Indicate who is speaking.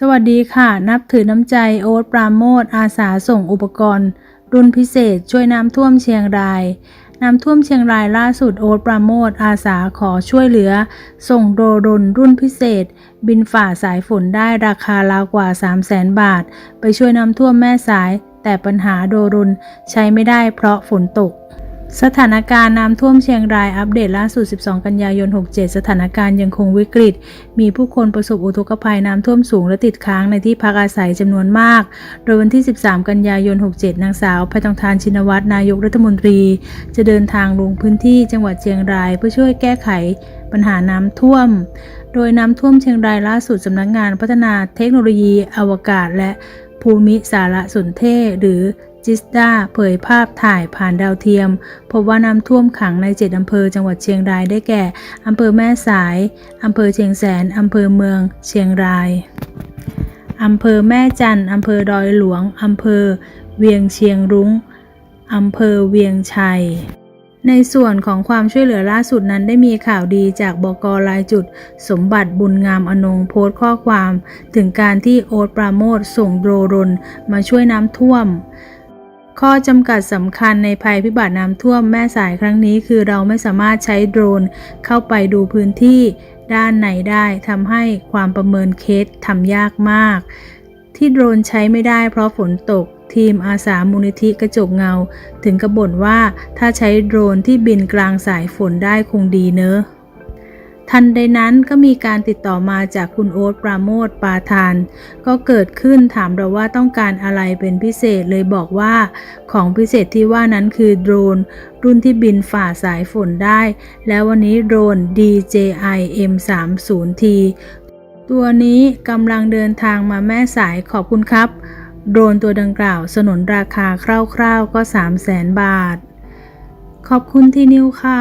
Speaker 1: สวัสดีค่ะ นับถือน้ำใจโอ๊ตปราโมทอาสาส่งอุปกรณ์ รุ่นพิเศษช่วยน้ำท่วมเชียงราย น้ำท่วมเชียงรายล่าสุดโอ๊ตปราโมทอาสาขอช่วยเหลือ ส่งโดรนรุ่นพิเศษ บินฝ่าสายฝนได้ราคาราวกว่า 3 0 0แสนบาท ไปช่วยน้ำท่วมแม่สาย แต่ปัญหาโดรนใช้ไม่ได้เพราะฝนตก สถานการณ์น้ำท่วมเชียงรายอัปเดตล่าสุด 12 กันยายน 67 สถานการณ์ยังคงวิกฤต มีผู้คนประสบอุทกภัยน้ำท่วมสูงและติดค้างในที่พักอาศัยจำนวนมาก โดยวันที่ 13 กันยายน 67 นางสาวแพทองทานชินวัตรนายกรัฐมนตรี จะเดินทางลงพื้นที่จังหวัดเชียงรายเพื่อช่วยแก้ไขปัญหาน้ำท่วม โดยน้ำท่วมเชียงรายล่าสุดสำนักงานพัฒนาเทคโนโลยี อวกาศ และภูมิสารสนเทศหรือ จิสดาเผยภาพถ่ายผ่านดาวเทียม พบว่าน้ำท่วมขังใน 7 อำเภอจังหวัดเชียงรายได้แก่ อำเภอแม่สาย อำเภอเชียงแสน อำเภอเมือง เชียงราย อำเภอแม่จันอำเภอดอยหลวง อำเภอ เวียงเชียงรุง้ง อำเภอเวียงชัยในส่วนของความช่วยเหลือล่าสุดนั้นได้มีข่าวดีจากบกรายจุด สมบัติบุญงามอนงโพสต์ข้อความ ถึงการที่โอ๊ตปราโมทส่งโดรนมาช่วยน้ำท่วม ข้อจำกัดสำคัญในภัยพิบัติน้ำท่วมแม่สายครั้งนี้คือเราไม่สามารถใช้โดรนเข้าไปดูพื้นที่ด้านในได้ทำให้ความประเมินเคสทำยากมาก ที่โดรนใช้ไม่ได้เพราะฝนตกทีมอาสามูลนิธิกระจกเงา ถึงกระบ่นว่าถ้าใช้โดรนที่บินกลางสายฝนได้คงดีเนอะ ทันใดนั้นก็มีการติดต่อมาจากคุณโอ๊ตปราโมทปาทาน ก็เกิดขึ้นถามเราว่าต้องการอะไรเป็นพิเศษเลยบอกว่าของพิเศษที่ว่านั้นคือโดรน รุ่นที่บินฝ่าสายฝนได้ แล้ววันนี้โดรน DJI M30T ตัวนี้กำลังเดินทางมาแม่สายขอบคุณครับ โดรนตัวดังกล่าวสนนราคาคร่าวๆก็ 3 0 0แสนบาท ขอบคุณที่นิ้วค่ะ